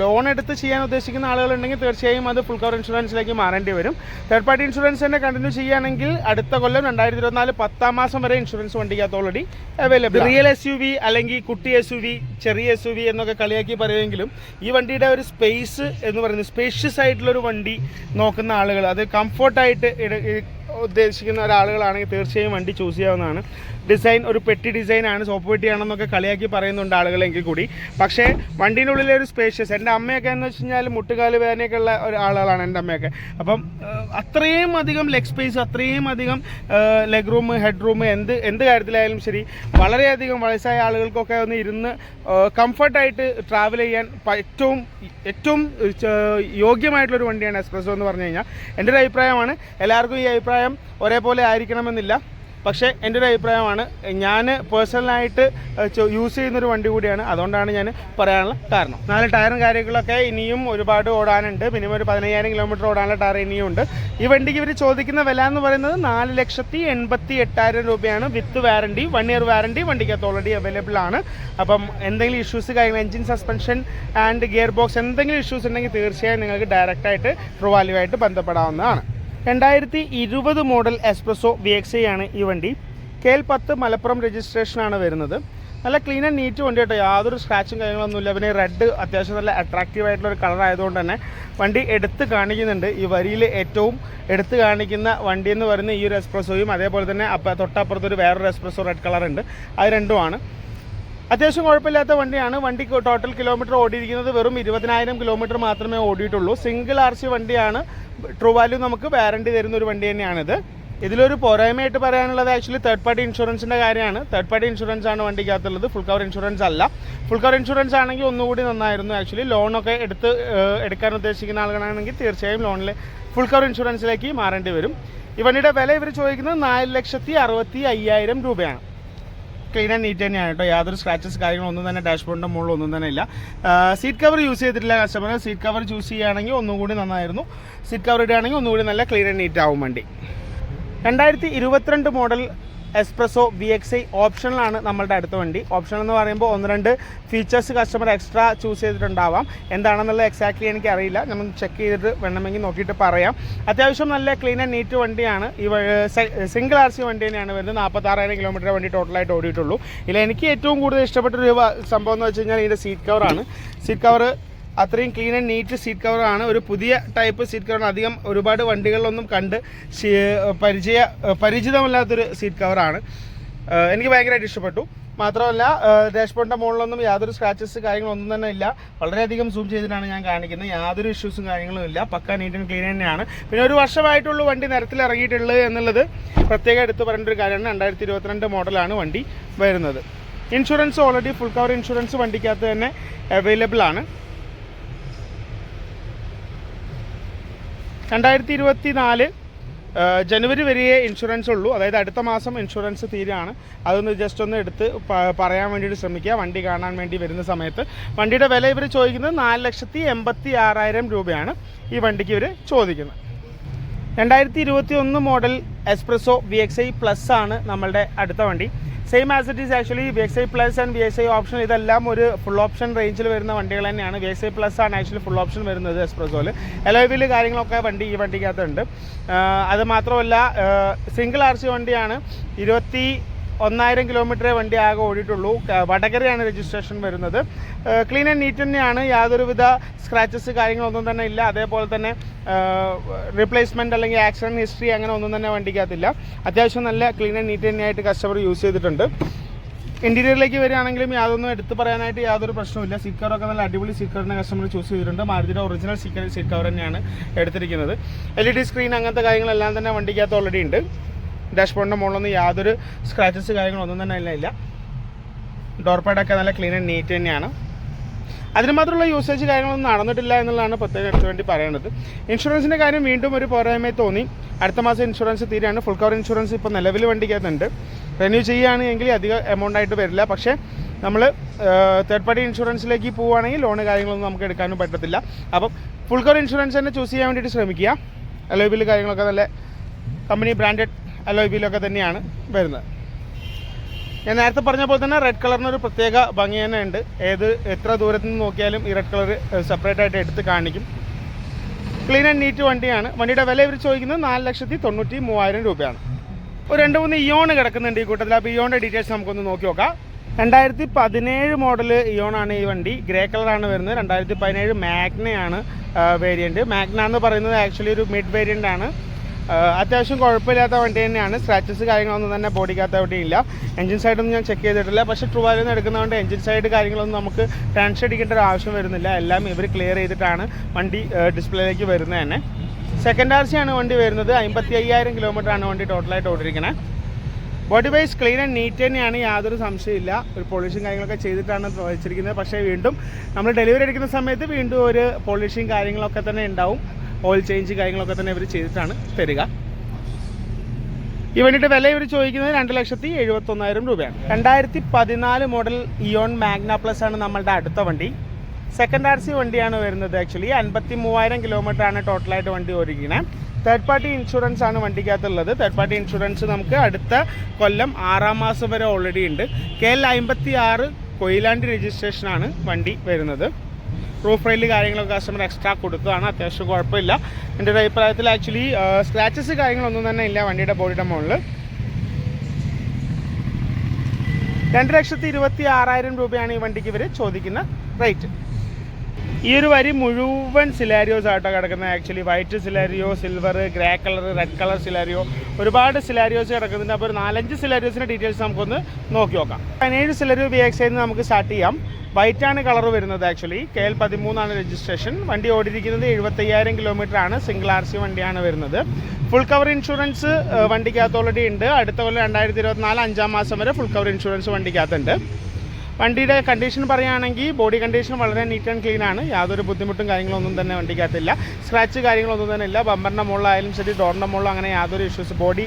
ലോൺ എടുത്ത് ചെയ്യാൻ ഉദ്ദേശിക്കുന്ന ആളുകളുണ്ടെങ്കിൽ തീർച്ചയായും അത് ഫുൾ കവർ ഇൻഷുറൻസിലേക്ക് മാറേണ്ടി വരും. തേർഡ് പാർട്ടി ഇൻഷുറൻസ് തന്നെ കണ്ടിന്യൂ ചെയ്യുകയാണെങ്കിൽ അടുത്ത കൊല്ലം രണ്ടായിരത്തി ഇരുപത്തിനാല് പത്താം മാസം വരെ ഇൻഷുറൻസ് വണ്ടിക്കകത്ത് already available real S U V അല്ലെങ്കിൽ കുട്ടി എസ് യു വി ചെറിയ എസ് യു വി എന്നൊക്കെ കളിയാക്കി പറയുമെങ്കിലും ഈ വണ്ടിയുടെ ഒരു സ്പേസ് എന്ന് പറയുന്നത് സ്പേഷ്യസ് ആയിട്ടുള്ളൊരു വണ്ടി നോക്കുന്ന ആളുകൾ അത് കംഫർട്ടായിട്ട് ഉദ്ദേശിക്കുന്ന ഒരാളുകളാണെങ്കിൽ തീർച്ചയായും വണ്ടി ചൂസ് ചെയ്യാവുന്നതാണ്. ഡിസൈൻ ഒരു പെട്ടി ഡിസൈനാണ് സോപ്പ് പെട്ടിയാണെന്നൊക്കെ കളിയാക്കി പറയുന്നുണ്ട് ആളുകളെങ്കിൽ കൂടി. പക്ഷേ വണ്ടീന്റെ ഉള്ളിലെ ഒരു സ്പേഷ്യസ് എന്റെ അമ്മയൊക്കെ എന്ന് വെച്ച് കഴിഞ്ഞാൽ മുട്ടുകാൽ വേദനയൊക്കെ ഉള്ള ആളുകളാണ് എന്റെ അമ്മയൊക്കെ. അപ്പം അത്രയും അധികം ലെഗ് സ്പേസ് അത്രയും അധികം ലെഗ് റൂം ഹെഡ് റൂം എന്ത് എന്ത് കാര്യത്തിലായാലും ശരി വളരെയധികം വയസ്സായ ആളുകൾക്കൊക്കെ ഒന്ന് ഇരുന്ന് കംഫർട്ടായിട്ട് ട്രാവൽ ചെയ്യാൻ ഏറ്റവും ഏറ്റവും യോഗ്യമായിട്ടുള്ളൊരു വണ്ടിയാണ് എക്സ്പ്രസോ എന്ന് പറഞ്ഞു കഴിഞ്ഞാൽ. എന്റെ ഒരു അഭിപ്രായമാണ് എല്ലാവർക്കും ഈ അഭിപ്രായം ഒരേപോലെ ആയിരിക്കണമെന്നില്ല. പക്ഷേ എന്റെ ഒരു അഭിപ്രായമാണ് ഞാൻ പേഴ്സണലായിട്ട് യൂസ് ചെയ്യുന്നൊരു വണ്ടി കൂടിയാണ്. അതുകൊണ്ടാണ് ഞാൻ പറയാനുള്ള കാരണം. നാല് ടയറും കാര്യങ്ങളൊക്കെ ഇനിയും ഒരുപാട് ഓടാനുണ്ട്. മിനിമം ഒരു പതിനയ്യായിരം കിലോമീറ്റർ ഓടാനുള്ള ടയർ ഇനിയും ഉണ്ട്. ഈ വണ്ടിക്ക് ഇവർ ചോദിക്കുന്ന വില എന്ന് പറയുന്നത് നാല് ലക്ഷത്തി എൺപത്തി എട്ടായിരം രൂപയാണ്. With warranty one year warranty വണ്ടിക്കകത്ത് ഓൾറെഡി അവൈലബിൾ ആണ്. അപ്പം എന്തെങ്കിലും ഇഷ്യൂസ് കാര്യങ്ങൾ engine suspension and gear box എന്തെങ്കിലും ഇഷ്യൂസ് ഉണ്ടെങ്കിൽ തീർച്ചയായും നിങ്ങൾക്ക് ഡയറക്റ്റായിട്ട് ആയിട്ട് ബന്ധപ്പെടാവുന്നതാണ്. രണ്ടായിരത്തി ഇരുപത് model Espresso V X I ആണ് ഈ വണ്ടി. കെ എൽ പത്ത് മലപ്പുറം രജിസ്ട്രേഷനാണ് വരുന്നത്. നല്ല ക്ലീൻ ആൻഡ് നീറ്റ് വണ്ടി കേട്ടോ. യാതൊരു സ്ക്രാച്ചും കാര്യങ്ങളൊന്നുമില്ല. പിന്നെ റെഡ് അത്യാവശ്യം നല്ല അട്രാക്റ്റീവ് ആയിട്ടുള്ള ഒരു കളർ ആയതുകൊണ്ട് തന്നെ വണ്ടി എടുത്ത് കാണിക്കുന്നുണ്ട്. ഈ വരിയിൽ ഏറ്റവും എടുത്ത് കാണിക്കുന്ന വണ്ടി എന്ന് പറയുന്ന ഈ ഒരു എക്സ്പ്രസോയും അതേപോലെ തന്നെ അപ്പം തൊട്ടപ്പുറത്തൊരു വേറൊരു എക്സ്പ്രസോ റെഡ് കളർ ഉണ്ട്. അത് രണ്ടുമാണ്. അത്യാവശ്യം കുഴപ്പമില്ലാത്ത വണ്ടിയാണ്. വണ്ടി ടോട്ടൽ കിലോമീറ്റർ ഓടിയിരിക്കുന്നത് വെറും ഇരുപതിനായിരം കിലോമീറ്റർ മാത്രമേ ഓടിയിട്ടുള്ളൂ. സിംഗിൾ ആർ സി വണ്ടിയാണ്. ട്രൂ വാല്യൂ നമുക്ക് വാറണ്ടി തരുന്ന ഒരു വണ്ടി തന്നെയാണിത്. ഇതിലൊരു പോരായ്മയായിട്ട് പറയാനുള്ളത് ആക്ച്വലി തേർഡ് പാർട്ടി ഇൻഷുറൻസിന്റെ കാര്യമാണ്. തേർഡ് പാർട്ടി ഇൻഷുറൻസ് ആണ് വണ്ടിക്കകത്തുള്ളത്. ഫുൾ കവർ ഇൻഷുറൻസ് അല്ല. ഫുൾ കവർ ഇൻഷുറൻസ് ആണെങ്കിൽ ഒന്നുകൂടി നന്നായിരുന്നു ആക്ച്വലി ലോണൊക്കെ എടുത്ത് എടുക്കാൻ ഉദ്ദേശിക്കുന്ന ആളുകളാണെങ്കിൽ തീർച്ചയായും ലോണിലെ ഫുൾ കവർ ഇൻഷുറൻസിലേക്ക് മാറേണ്ടി വരും. ഈ വണ്ടിയുടെ വില ഇവർ ചോദിക്കുന്നത് നാല് ലക്ഷത്തി അറുപത്തി അയ്യായിരം രൂപയാണ്. ക്ലീൻ ആൻഡ് നീറ്റ് തന്നെയാണ് കേട്ടോ. യാതൊരു സ്ക്രാച്ചസ് കാര്യങ്ങളൊന്നും തന്നെ ഡാഷ്ബോർഡിന്റെ മുകളിൽ ഒന്നും തന്നെ ഇല്ല. സീറ്റ് കവർ യൂസ് ചെയ്തിട്ടില്ല കസ്റ്റമർ സീറ്റ് കവർ ചൂസ് ചെയ്യുകയാണെങ്കിൽ ഒന്നും കൂടി നന്നായിരുന്നു. സീറ്റ് കവർ ഇടുകയാണെങ്കിൽ ഒന്നുകൂടി നല്ല ക്ലീൻ ആൻഡ് നീറ്റ് ആവും വണ്ടി. രണ്ടായിരത്തി ഇരുപത്തിരണ്ട് model Spresso V X I ഓപ്ഷനിലാണ് നമ്മളുടെ അടുത്ത വണ്ടി. ഓപ്ഷൻ എന്ന് പറയുമ്പോൾ ഒന്ന് രണ്ട് ഫീച്ചേഴ്സ് കസ്റ്റമർ എക്സ്ട്രാ ചൂസ് ചെയ്തിട്ടുണ്ടാവാം. എന്താണെന്നുള്ളത് എക്സാക്ട്ലി എനിക്ക് അറിയില്ല നമ്മൾ ചെക്ക് ചെയ്തിട്ട് വേണമെങ്കിൽ നോക്കിയിട്ട് പറയാം. അത്യാവശ്യം നല്ല ക്ലീൻ ആൻഡ് നീറ്റ് വണ്ടിയാണ്. ഈ സിംഗിൾ ആർ സി വണ്ടി തന്നെയാണ് വരുന്നത്. നാൽപ്പത്താറായിരം കിലോമീറ്റർ വണ്ടി ടോട്ടലായിട്ട് ഓടിയിട്ടുള്ളൂ. ഇല്ല എനിക്ക് ഏറ്റവും കൂടുതൽ ഇഷ്ടപ്പെട്ടൊരു സംഭവം എന്ന് വെച്ച് കഴിഞ്ഞാൽ ഇതിന്റെ സീറ്റ് കവറാണ് സീറ്റ് കവർ അത്രയും ക്ലീൻ ആൻഡ് നീറ്റ് സീറ്റ് കവറാണ് ഒരു പുതിയ ടൈപ്പ് സീറ്റ് കവറാണ് അധികം ഒരുപാട് വണ്ടികളിലൊന്നും കണ്ട് പരിചയ പരിചിതമല്ലാത്തൊരു സീറ്റ് കവറാണ് എനിക്ക് ഭയങ്കരമായിട്ട് ഇഷ്ടപ്പെട്ടു. മാത്രമല്ല ഡാഷ്ബോർഡിന്റെ മുകളിലൊന്നും യാതൊരു സ്ക്രാച്ചസ് കാര്യങ്ങളൊന്നും തന്നെ ഇല്ല. വളരെയധികം സൂം ചെയ്തിട്ടാണ് ഞാൻ കാണിക്കുന്നത്. യാതൊരു ഇഷ്യൂസും കാര്യങ്ങളും ഇല്ല. പക്ക നീറ്റ് ആൻഡ് ക്ലീൻ തന്നെയാണ്. പിന്നെ ഒരു വർഷമായിട്ടുള്ള വണ്ടി നിരത്തിൽ ഇറങ്ങിയിട്ടുള്ളത് എന്നുള്ളത് പ്രത്യേകം എടുത്തു പറയേണ്ട ഒരു കാര്യമാണ്. രണ്ടായിരത്തി ഇരുപത്തിരണ്ട് മോഡലാണ് വണ്ടി വരുന്നത്. Insurance already full cover insurance വണ്ടിക്കകത്ത് തന്നെ അവൈലബിൾ ആണ്. രണ്ടായിരത്തി ഇരുപത്തി നാല് ജനുവരി വരെയേ ഇൻഷുറൻസ് ഉള്ളൂ. അതായത് അടുത്ത മാസം ഇൻഷുറൻസ് തീരാണ്. അതൊന്ന് ജസ്റ്റ് ഒന്ന് എടുത്ത് പറയാൻ വേണ്ടിയിട്ട് ശ്രമിക്കുക. വണ്ടി കാണാൻ വേണ്ടി വരുന്ന സമയത്ത്. വണ്ടിയുടെ വില ഇവർ ചോദിക്കുന്നത് നാല് ലക്ഷത്തി എൺപത്തി ആറായിരം രൂപയാണ് ഈ വണ്ടിക്ക് ഇവർ ചോദിക്കുന്നത്. രണ്ടായിരത്തി ഇരുപത്തി ഒന്ന് model Espresso V X I plus ആണ് നമ്മളുടെ അടുത്ത വണ്ടി. Same as it is actually V X I plus and V X I option ഇതെല്ലാം ഒരു ഫുൾ ഓപ്ഷൻ റേഞ്ചിൽ വരുന്ന വണ്ടികൾ തന്നെയാണ്. വി എക്സ് ഐ പ്ലസ് ആണ് ആക്ച്വലി ഫുൾ ഓപ്ഷൻ വരുന്നത് എക്സ്പ്രസോയിൽ എലോവിൽ കാര്യങ്ങളൊക്കെ വണ്ടി ഈ വണ്ടിക്കകത്തുണ്ട്. അത് മാത്രമല്ല സിംഗിൾ ആർ സി വണ്ടിയാണ്. ഇരുപത്തി ഒന്നായിരം കിലോമീറ്ററേ വണ്ടി ആകെ ഓടിയിട്ടുള്ളൂ. വടകരയാണ് രജിസ്ട്രേഷൻ വരുന്നത്. ക്ലീൻ ആൻഡ് നീറ്റ് തന്നെയാണ്. യാതൊരുവിധ സ്ക്രാച്ചസ് കാര്യങ്ങളൊന്നും തന്നെ ഇല്ല. അതേപോലെ തന്നെ റീപ്ലേസ്മെന്റ് അല്ലെങ്കിൽ ആക്സിഡന്റ് ഹിസ്റ്ററി അങ്ങനെ ഒന്നും തന്നെ വണ്ടിക്കകത്തില്ല. അത്യാവശ്യം നല്ല ക്ലീൻ ആൻഡ് നീറ്റ് തന്നെയായിട്ട് കസ്റ്റമർ യൂസ് ചെയ്തിട്ടുണ്ട്. ഇന്റീരിയറിലേക്ക് വരികയാണെങ്കിലും യാതൊന്നും എടുത്തു പറയാനായിട്ട് യാതൊരു പ്രശ്നമില്ല സീറ്റ് കവറൊക്കെ നല്ല അടിപൊളി സീറ്റ് കസ്റ്റമർ ചൂസ് ചെയ്തിട്ടുണ്ട്. മാരുതിയുടെ ഒറിജിനൽ സീറ്റ് സീറ്റ് കവർ തന്നെയാണ് എടുത്തിരിക്കുന്നത്. എൽ ഇ ഡി സ്ക്രീൻ അങ്ങനത്തെ കാര്യങ്ങളെല്ലാം തന്നെ വണ്ടിക്കകത്ത് ഓൾറെഡി ഉണ്ട്. ഡാഷ്ബോർഡിന്റെ മുകളിലൊന്നും യാതൊരു സ്ക്രാച്ചസ് കാര്യങ്ങളൊന്നും തന്നെ ഇല്ല. ഇല്ല ഡോർ പാഡൊക്കെ നല്ല ക്ലീൻ ആൻഡ് നീറ്റ് തന്നെയാണ്. അതിന് മാത്രമുള്ള യൂസേജ് കാര്യങ്ങളൊന്നും നടന്നിട്ടില്ല എന്നുള്ളതാണ് പ്രത്യേകം എടുത്തു വേണ്ടി പറയുന്നത് ഇൻഷുറൻസിന്റെ കാര്യം വീണ്ടും ഒരു പോരായ്മയെ തോന്നി. അടുത്ത മാസം ഇൻഷുറൻസ് തീരെയാണ് ഫുൾ കവർ ഇൻഷുറൻസ് ഇപ്പോൾ നിലവിൽ വണ്ടിക്കകത്തുണ്ട്. റെന്യൂ ചെയ്യുകയാണെങ്കിൽ അധികം എമൗണ്ട് ആയിട്ട് വരില്ല. പക്ഷേ നമ്മൾ തേർഡ് പാർട്ടി ഇൻഷുറൻസിലേക്ക് പോവുകയാണെങ്കിൽ ലോണ് കാര്യങ്ങളൊന്നും നമുക്ക് എടുക്കാനും പറ്റത്തില്ല. അപ്പം ഫുൾ കവർ ഇൻഷുറൻസ് തന്നെ ചൂസ് ചെയ്യാൻ വേണ്ടിയിട്ട് ശ്രമിക്കുക. അലോബിൽ കാര്യങ്ങളൊക്കെ നല്ല കമ്പനി ബ്രാൻഡഡ് അലോയ് ബില്ലൊക്കെ തന്നെയാണ് വരുന്നത്. ഞാൻ നേരത്തെ പറഞ്ഞ പോലെ തന്നെ റെഡ് കളറിന് ഒരു പ്രത്യേക ഭംഗി തന്നെ ഉണ്ട്. ഏത് എത്ര ദൂരത്തു നിന്ന് നോക്കിയാലും ഈ റെഡ് കളർ സെപ്പറേറ്റ് ആയിട്ട് എടുത്ത് കാണിക്കും. ക്ലീൻ ആൻഡ് നീറ്റ് വണ്ടിയാണ്. വണ്ടിയുടെ വില ഇവർ ചോദിക്കുന്നത് നാല് ലക്ഷത്തി തൊണ്ണൂറ്റി മൂവായിരം രൂപയാണ്. ഒരു രണ്ട് മൂന്ന് ഇയോൺ കിടക്കുന്നുണ്ട് ഈ കൂട്ടത്തിൽ. അപ്പോൾ ഇയോണിന്റെ ഡീറ്റെയിൽസ് നമുക്കൊന്ന് നോക്കി നോക്കാം. രണ്ടായിരത്തി പതിനേഴ് മോഡൽ ആണ് ഈ വണ്ടി. ഗ്രേ കളറാണ് വരുന്നത്. രണ്ടായിരത്തി പതിനേഴ് മാഗ്നയാണ് വേരിയന്റ് മാഗ്ന എന്ന് പറയുന്നത് ആക്ച്വലി ഒരു മിഡ് വേരിയന്റ് ആണ്. അത്യാവശ്യം കുഴപ്പമില്ലാത്ത വണ്ടി തന്നെയാണ്. സ്ക്രാച്ചസ് കാര്യങ്ങളൊന്നും തന്നെ ബോഡിക്കകത്ത് ഇല്ല. എഞ്ചിൻ സൈഡൊന്നും ഞാൻ ചെക്ക് ചെയ്തിട്ടില്ല. പക്ഷേ ട്രൂവാലിൽ നിന്ന് എടുക്കുന്നതുകൊണ്ട് എഞ്ചിൻ സൈഡ് കാര്യങ്ങളൊന്നും നമുക്ക് ടെൻഷൻ അടിക്കേണ്ട ഒരു ആവശ്യം വരുന്നില്ല. എല്ലാം ഇവർ ക്ലിയർ ചെയ്തിട്ടാണ് വണ്ടി ഡിസ്പ്ലേയിലേക്ക് വരുന്നത് തന്നെ. സെക്കൻഡ് ആർ ആണ് വണ്ടി വരുന്നത്. അമ്പത്തി അയ്യായിരം കിലോമീറ്റർ ആണ് വണ്ടി ടോട്ടലായിട്ട് ഓടിയിരിക്കുന്നത് body wise clean and neat തന്നെയാണ്. യാതൊരു സംശയമില്ല ഒരു പോളിഷും കാര്യങ്ങളൊക്കെ ചെയ്തിട്ടാണ് വെച്ചിരിക്കുന്നത്. പക്ഷേ വീണ്ടും നമ്മൾ ഡെലിവറി എടുക്കുന്ന സമയത്ത് വീണ്ടും ഒരു പോളിഷിങ് കാര്യങ്ങളൊക്കെ തന്നെ ഉണ്ടാവും. ഓയിൽ ചേഞ്ച് കാര്യങ്ങളൊക്കെ തന്നെ ഇവർ ചെയ്തിട്ടാണ് തരിക. ഈ വണ്ടിയുടെ വില ഇവർ ചോദിക്കുന്നത് രണ്ട് ലക്ഷത്തി എഴുപത്തൊന്നായിരം രൂപയാണ്. രണ്ടായിരത്തി പതിനാല് മോഡൽ ഇയോൺ മാഗ്ന പ്ലസ് ആണ് നമ്മളുടെ അടുത്ത വണ്ടി. സെക്കൻഡ് ആർ സി വണ്ടിയാണ് വരുന്നത് ആക്ച്വലി അൻപത്തി മൂവായിരം കിലോമീറ്റർ ആണ് ടോട്ടലായിട്ട് വണ്ടി ഓടിക്കുന്നത് തേർഡ് പാർട്ടി ഇൻഷുറൻസ് ആണ് വണ്ടിക്കകത്തുള്ളത്. തേർഡ് പാർട്ടി ഇൻഷുറൻസ് നമുക്ക് അടുത്ത കൊല്ലം ആറാം മാസം വരെ ഓൾറെഡി ഉണ്ട്. കെ എൽ അമ്പത്തി ആറ് കൊയിലാണ്ടി രജിസ്ട്രേഷനാണ് വണ്ടി വരുന്നത്. പ്രൂഫ് റെയിൽ കാര്യങ്ങളൊക്കെ കസ്റ്റമർ എക്സ്ട്രാ കൊടുത്തതാണ് അത്യാവശ്യം കുഴപ്പമില്ല. എന്റെ ഒരു അഭിപ്രായത്തിൽ ആക്ച്വലി സ്ക്രാച്ചസ് കാര്യങ്ങളൊന്നും തന്നെ ഇല്ല വണ്ടിയുടെ ബോഡിയുടെ മുകളിൽ. രണ്ട് ലക്ഷത്തി ഇരുപത്തി ആറായിരം രൂപയാണ് ഈ വണ്ടിക്ക് ഇവർ ചോദിക്കുന്ന റേറ്റ് ഈ ഒരു വരി മുഴുവൻ സിലാരിയോസ് ആട്ടോ കിടക്കുന്നത്. Actually white Celerio silver grey colour red colour Celerio ഒരുപാട് സിലാരിയോസ് കിടക്കുന്നുണ്ട്. അപ്പോൾ ഒരു നാലഞ്ച് സിലാരിയോസിന്റെ ഡീറ്റെയിൽസ് നമുക്കൊന്ന് നോക്കി നോക്കാം. പതിനേഴ് സിലാരിയോ ബി എക്സ് ആയിരുന്നു നമുക്ക് സ്റ്റാർട്ട് ചെയ്യാം. വൈറ്റ് ആണ് കളർ വരുന്നത് ആക്ച്വലി കെ എൽ പതിമൂന്നാണ് രജിസ്ട്രേഷൻ വണ്ടി ഓടിയിരിക്കുന്നത് എഴുപത്തയ്യായിരം കിലോമീറ്റർ ആണ്. സിംഗിൾ ആർ സി വണ്ടിയാണ് വരുന്നത്. ഫുൾ കവർ ഇൻഷുറൻസ് വണ്ടിക്കകത്ത് ഓൾറെഡി ഉണ്ട്. അടുത്ത കൊല്ലം രണ്ടായിരത്തി ഇരുപത്തിനാല് അഞ്ചാം മാസം വരെ ഫുൾ കവർ ഇൻഷുറൻസ് വണ്ടിക്കകത്തുണ്ട്. വണ്ടിയുടെ കണ്ടീഷൻ പറയുകയാണെങ്കിൽ ബോഡി കണ്ടീഷൻ വളരെ നീറ്റ് ആൻഡ് ക്ലീൻ ആണ്. യാതൊരു ബുദ്ധിമുട്ടും കാര്യങ്ങളൊന്നും തന്നെ വണ്ടിക്കകത്തില്ല. സ്ക്രാച്ച് കാര്യങ്ങളൊന്നും തന്നെ ഇല്ല. ബമ്പറിന്റെ മുകളിലായാലും ശരി ഡോറിന്റെ മുകളിലും അങ്ങനെ യാതൊരു issues body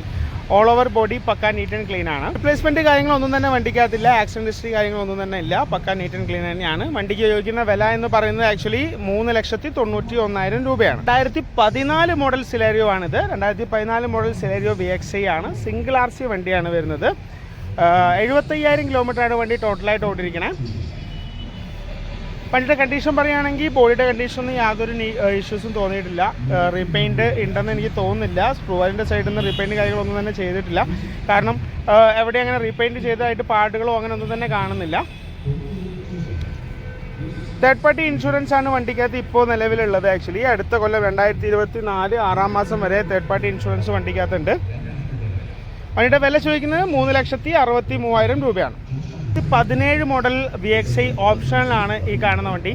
all over body pucca neat and clean ആണ്. റിപ്ലേസ്മെന്റ് കാര്യങ്ങളൊന്നും തന്നെ വണ്ടിക്കകത്തില്ല. ആക്സിഡന്റ് ഹിസ്റ്ററി കാര്യങ്ങളൊന്നും തന്നെ ഇല്ല. പക്ക നീറ്റ് ആൻഡ് ക്ലീൻ തന്നെയാണ്. വണ്ടിക്ക് ചോദിക്കുന്ന വില എന്ന് പറയുന്നത് ആക്ച്വലി മൂന്ന് ലക്ഷത്തി തൊണ്ണൂറ്റി ഒന്നായിരം രൂപയാണ്. രണ്ടായിരത്തി പതിനാല് മോഡൽ സിലേരിയോ ആണിത്. രണ്ടായിരത്തി പതിനാല് model Celerio V X I ആണ്. സിംഗിൾ ആർ സി വണ്ടിയാണ് വരുന്നത്. എഴുപത്തയ്യായിരം കിലോമീറ്ററാണ് വണ്ടി ടോട്ടലായിട്ട് ഓടിയിരിക്കണേ. വണ്ടിയുടെ കണ്ടീഷൻ പറയുകയാണെങ്കിൽ ബോഡിയുടെ കണ്ടീഷനൊന്നും യാതൊരു ഇഷ്യൂസും തോന്നിയിട്ടില്ല. റീപെയിന്റ് ഉണ്ടെന്ന് എനിക്ക് തോന്നുന്നില്ല. സ്ക്രൂവാലിന്റെ സൈഡിൽ നിന്ന് റീപെയിന്റ് കാര്യങ്ങളൊന്നും തന്നെ ചെയ്തിട്ടില്ല. കാരണം എവിടെ അങ്ങനെ റീപെയിന്റ് ചെയ്തതായിട്ട് പാടുകളോ അങ്ങനെ ഒന്നും തന്നെ കാണുന്നില്ല. തേർഡ് പാർട്ടി ഇൻഷുറൻസ് ആണ് വണ്ടിക്കകത്ത് ഇപ്പോൾ നിലവിലുള്ളത് ആക്ച്വലി അടുത്ത കൊല്ലം രണ്ടായിരത്തി ഇരുപത്തി നാല് ആറാം മാസം വരെ തേർഡ് പാർട്ടി ഇൻഷുറൻസ് വണ്ടിക്കകത്തുണ്ട്. വണ്ടിയുടെ വില ചോദിക്കുന്നത് മൂന്ന് ലക്ഷത്തി അറുപത്തി മൂവായിരം രൂപയാണ്. പതിനേഴ് മോഡൽ വി എക്സ് ഐ ഓപ്ഷനിലാണ് ഈ കാണുന്ന വണ്ടി.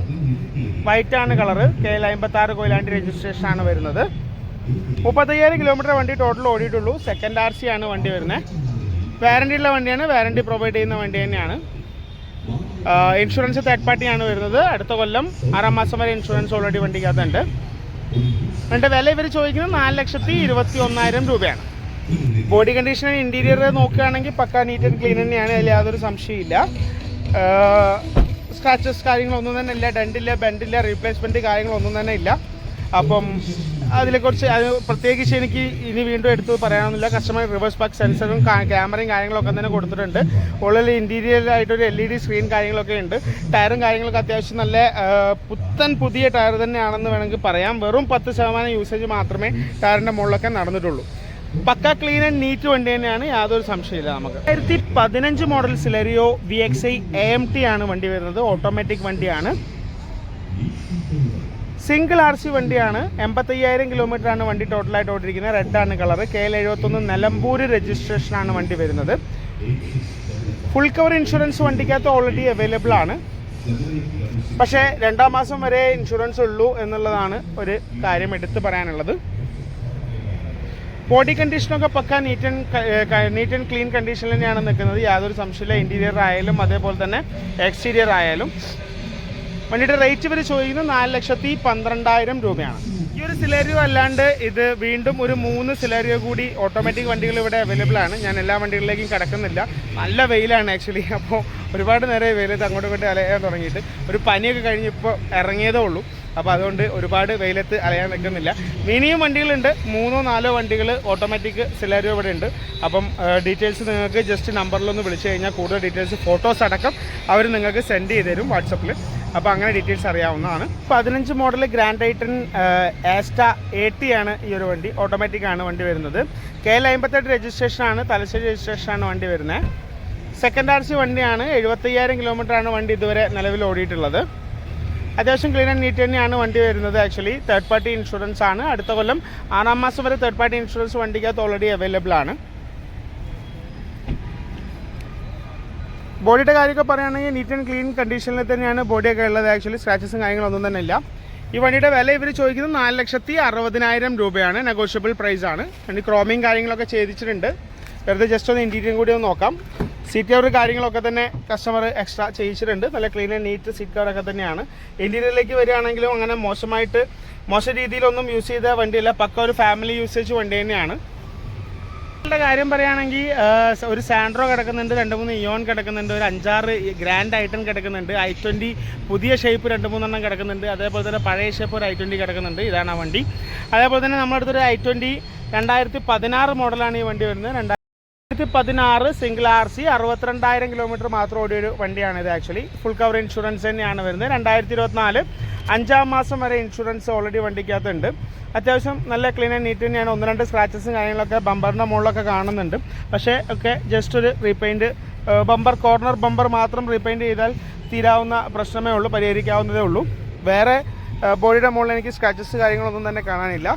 വൈറ്റ് ആണ് കളറ് കെ എൽ അമ്പത്തി ആറ് കൊയിലാണ്ടി രജിസ്ട്രേഷൻ ആണ് വരുന്നത്. മുപ്പത്തയ്യായിരം കിലോമീറ്റർ വണ്ടി ടോട്ടൽ ഓടിയിട്ടുള്ളൂ. സെക്കൻഡ് ആർ സി ആണ് വണ്ടി വരുന്നത് വാരണ്ടി ഉള്ള വണ്ടിയാണ്. വാരണ്ടി പ്രൊവൈഡ് ചെയ്യുന്ന വണ്ടി തന്നെയാണ്. ഇൻഷുറൻസ് തേർഡ് പാർട്ടിയാണ് വരുന്നത്. അടുത്ത കൊല്ലം ആറാം മാസം വരെ ഇൻഷുറൻസ് ഓൾറെഡി വണ്ടിക്കകത്തുണ്ട്. അതിന്റെ വില ഇവർ ചോദിക്കുന്നത് നാല് ലക്ഷത്തി ഇരുപത്തി ഒന്നായിരം രൂപയാണ്. ബോഡി കണ്ടീഷൻ ഇന്റീരിയർ നോക്കുകയാണെങ്കിൽ പക്ക നീറ്റ് ആൻഡ് ക്ലീൻ തന്നെയാണ്. അതിൽ യാതൊരു സംശയമില്ല സ്ക്രാച്ചസ് കാര്യങ്ങളൊന്നും തന്നെ ഇല്ല. ഡണ്ടില്ല ബെൻഡില്ല റീപ്ലേസ്മെന്റ് കാര്യങ്ങളൊന്നും തന്നെ ഇല്ല. അപ്പം അതിനെക്കുറിച്ച് അത് പ്രത്യേകിച്ച് എനിക്ക് ഇനി വീണ്ടും എടുത്ത് പറയാനൊന്നുമില്ല. കസ്റ്റമർ റിവേഴ്സ് പാക്ക് സെൻസറും ക്യാമറയും കാര്യങ്ങളൊക്കെ തന്നെ കൊടുത്തിട്ടുണ്ട്. ഉള്ളിൽ ഇന്റീരിയറായിട്ട് ഒരു എൽ ഇ ഡി സ്ക്രീൻ കാര്യങ്ങളൊക്കെ ഉണ്ട്. ടയറും കാര്യങ്ങളൊക്കെ അത്യാവശ്യം നല്ല പുത്തൻ പുതിയ ടയർ തന്നെയാണെന്ന് വേണമെങ്കിൽ പറയാം. വെറും പത്ത് ശതമാനം യൂസേജ് മാത്രമേ ടയറിന്റെ മുകളിലൊക്കെ നടന്നിട്ടുള്ളൂ. പക്ക ക്ലീൻ ആൻഡ് നീറ്റ് വണ്ടി തന്നെയാണ്. യാതൊരു സംശയമില്ല നമുക്ക്. രണ്ടായിരത്തി പതിനഞ്ച് model Celerio V X I A M T ആണ് വണ്ടി വരുന്നത്. ഓട്ടോമാറ്റിക് വണ്ടിയാണ്. സിംഗിൾ ആർ സി വണ്ടിയാണ്. എൺപത്തയ്യായിരം കിലോമീറ്റർ ആണ് വണ്ടി ടോട്ടലായിട്ട് ഓടിയിരിക്കുന്നത്. റെഡ് ആണ് കളർ കെ എൽ എഴുപത്തൊന്ന് നിലമ്പൂർ രജിസ്ട്രേഷൻ ആണ് വണ്ടി വരുന്നത്. ഫുൾ കവർ ഇൻഷുറൻസ് വണ്ടിക്കകത്ത് ഓൾറെഡി അവൈലബിൾ ആണ്. പക്ഷേ രണ്ടാം മാസം വരെ ഇൻഷുറൻസ് ഉള്ളൂ എന്നുള്ളതാണ് ഒരു കാര്യം എടുത്തു പറയാനുള്ളത്. ബോഡി കണ്ടീഷനൊക്കെ പക്ക neat and neat and clean കണ്ടീഷനിൽ തന്നെയാണ് നിൽക്കുന്നത്. യാതൊരു സംശയമില്ല ഇന്റീരിയർ ആയാലും അതേപോലെ തന്നെ എക്സ്റ്റീരിയർ ആയാലും. വണ്ടിയുടെ റേറ്റ് ഇവർ ചോദിക്കുന്നത് നാല് ലക്ഷത്തി പന്ത്രണ്ടായിരം രൂപയാണ്. ഈ ഒരു സിലേരിയോ അല്ലാണ്ട് ഇത് വീണ്ടും ഒരു മൂന്ന് സിലേരിയോ കൂടി ഓട്ടോമാറ്റിക് വണ്ടികൾ ഇവിടെ അവൈലബിൾ ആണ്. ഞാൻ എല്ലാ വണ്ടികളിലേക്കും കിടക്കുന്നില്ല. നല്ല വെയിലാണ് ആക്ച്വലി അപ്പോൾ ഒരുപാട് നേരം വെയിലത്ത് അങ്ങോട്ടും ഇങ്ങോട്ടും അലയാൻ തുടങ്ങിയിട്ട് ഒരു പനിയൊക്കെ കഴിഞ്ഞിപ്പോൾ ഇറങ്ങിയതേ ഉള്ളൂ. അപ്പോൾ അതുകൊണ്ട് ഒരുപാട് വെയിലത്ത് അലയാൻ നിൽക്കുന്നില്ല. മിനിയും വണ്ടികളുണ്ട്. മൂന്നോ നാലോ വണ്ടികൾ ഓട്ടോമാറ്റിക് സിലാരിയോ ഇവിടെ ഉണ്ട്. അപ്പം ഡീറ്റെയിൽസ് നിങ്ങൾക്ക് ജസ്റ്റ് നമ്പറിലൊന്ന് വിളിച്ചു കഴിഞ്ഞാൽ കൂടുതൽ ഡീറ്റെയിൽസ് ഫോട്ടോസ് അടക്കം അവർ നിങ്ങൾക്ക് സെൻഡ് ചെയ്ത് തരും വാട്സപ്പിൽ. അപ്പോൾ അങ്ങനെ ഡീറ്റെയിൽസ് അറിയാവുന്നതാണ്. പതിനഞ്ച് model grand i ten Asta A T ആണ് ഈ ഒരു വണ്ടി. ഓട്ടോമാറ്റിക് ആണ് വണ്ടി വരുന്നത്. കെ എൽ അമ്പത്തെട്ട് രജിസ്ട്രേഷനാണ് തലശ്ശേരി രജിസ്ട്രേഷനാണ് വണ്ടി വരുന്നത്. സെക്കൻഡ് ആർ സി വണ്ടിയാണ്. എഴുപത്തയ്യായിരം കിലോമീറ്റർ ആണ് വണ്ടി ഇതുവരെ നിലവിൽ ഓടിയിട്ടുള്ളത്. അത്യാവശ്യം ക്ലീൻ ആൻഡ് നീറ്റ് തന്നെയാണ് വണ്ടി വരുന്നത് ആക്ച്വലി തേർഡ് പാർട്ടി ഇൻഷുറൻസ് ആണ്. അടുത്ത കൊല്ലം ആറാം മാസം വരെ തേർഡ് പാർട്ടി ഇൻഷുറൻസ് വണ്ടിക്കകത്ത് ഓൾറെഡി അവൈലബിൾ ആണ്. ബോഡിയുടെ കാര്യമൊക്കെ പറയുകയാണെങ്കിൽ നീറ്റ് ആൻഡ് ക്ലീൻ കണ്ടീഷനിൽ തന്നെയാണ് ബോഡിയൊക്കെ ഉള്ളത്. ആക്ച്വലി സ്ക്രാച്ചസും കാര്യങ്ങളൊന്നും തന്നെ ഇല്ല. ഈ വണ്ടിയുടെ വില ഇവർ ചോദിക്കുന്നത് നാല് ലക്ഷത്തി അറുപതിനായിരം രൂപയാണ്. നെഗോഷ്യബിൾ പ്രൈസ് ആണ്. വണ്ടി ക്രോമിങ് കാര്യങ്ങളൊക്കെ ചെയ്തിട്ടുണ്ട് വെറുതെ ജസ്റ്റ് ഒന്ന് ഇന്റീരിയറും കൂടി ഒന്ന് നോക്കാം. സീറ്റ് കവർ കാര്യങ്ങളൊക്കെ തന്നെ കസ്റ്റമർ എക്സ്ട്രാ ചെയ്യിച്ചിട്ടുണ്ട്. നല്ല ക്ലീൻ ആൻഡ് നീറ്റ് സീറ്റ് കവറൊക്കെ തന്നെയാണ്. ഇന്റീരിയറിലേക്ക് വരികയാണെങ്കിലും അങ്ങനെ മോശമായിട്ട് മോശം രീതിയിലൊന്നും യൂസ് ചെയ്ത വണ്ടിയല്ല. പക്ക ഒരു ഫാമിലി യൂസേജ് വണ്ടി തന്നെയാണ്. കാര്യം പറയുകയാണെങ്കിൽ ഒരു സാൻഡ്രോ കിടക്കുന്നുണ്ട് രണ്ട് മൂന്ന് ഇയോൺ കിടക്കുന്നുണ്ട് ഒരു അഞ്ചാറ് ഗ്രാൻഡ് ഐറ്റം കിടക്കുന്നുണ്ട് ഐ ട്വന്റി പുതിയ ഷേപ്പ് രണ്ട് മൂന്നെണ്ണം കിടക്കുന്നുണ്ട് അതേപോലെ തന്നെ പഴയ ഷേപ്പ് ഒരു ഐ ട്വന്റി കിടക്കുന്നുണ്ട് ഇതാണ് ആ വണ്ടി. അതേപോലെ തന്നെ നമ്മുടെ അടുത്തൊരു ഐ ട്വന്റി രണ്ടായിരത്തി പതിനാറ് മോഡലാണ് ഈ വണ്ടി വരുന്നത്. രണ്ടായിരത്തി പതിനാറ് സിംഗിൾ ആർ സി അറുപത്തിരണ്ടായിരം കിലോമീറ്റർ മാത്രം ഓടിയൊരു വണ്ടിയാണ് ഇത് ആക്ച്വലി ഫുൾ കവർ ഇൻഷുറൻസ് തന്നെയാണ് വരുന്നത്. രണ്ടായിരത്തി ഇരുപത്തിനാല് അഞ്ചാം മാസം വരെ ഇൻഷുറൻസ് ഓൾറെഡി വണ്ടിക്കകത്തുണ്ട്. അത്യാവശ്യം നല്ല ക്ലീൻ ആൻഡ് നീറ്റ് തന്നെയാണ്. ഒന്ന് രണ്ട് സ്ക്രാച്ചസും കാര്യങ്ങളൊക്കെ ബമ്പറിന്റെ മുകളിലൊക്കെ കാണുന്നുണ്ട്. പക്ഷേ ഒക്കെ ജസ്റ്റ് ഒരു റീപെയിന്റ് ബമ്പർ കോർണർ ബമ്പർ മാത്രം റീപെയിന്റ് ചെയ്താൽ തീരാവുന്ന പ്രശ്നമേ ഉള്ളൂ പരിഹരിക്കാവുന്നതേ ഉള്ളൂ. വേറെ ബോഡിയുടെ മുകളിൽ എനിക്ക് സ്ക്രാച്ചസ് കാര്യങ്ങളൊന്നും തന്നെ കാണാനില്ല.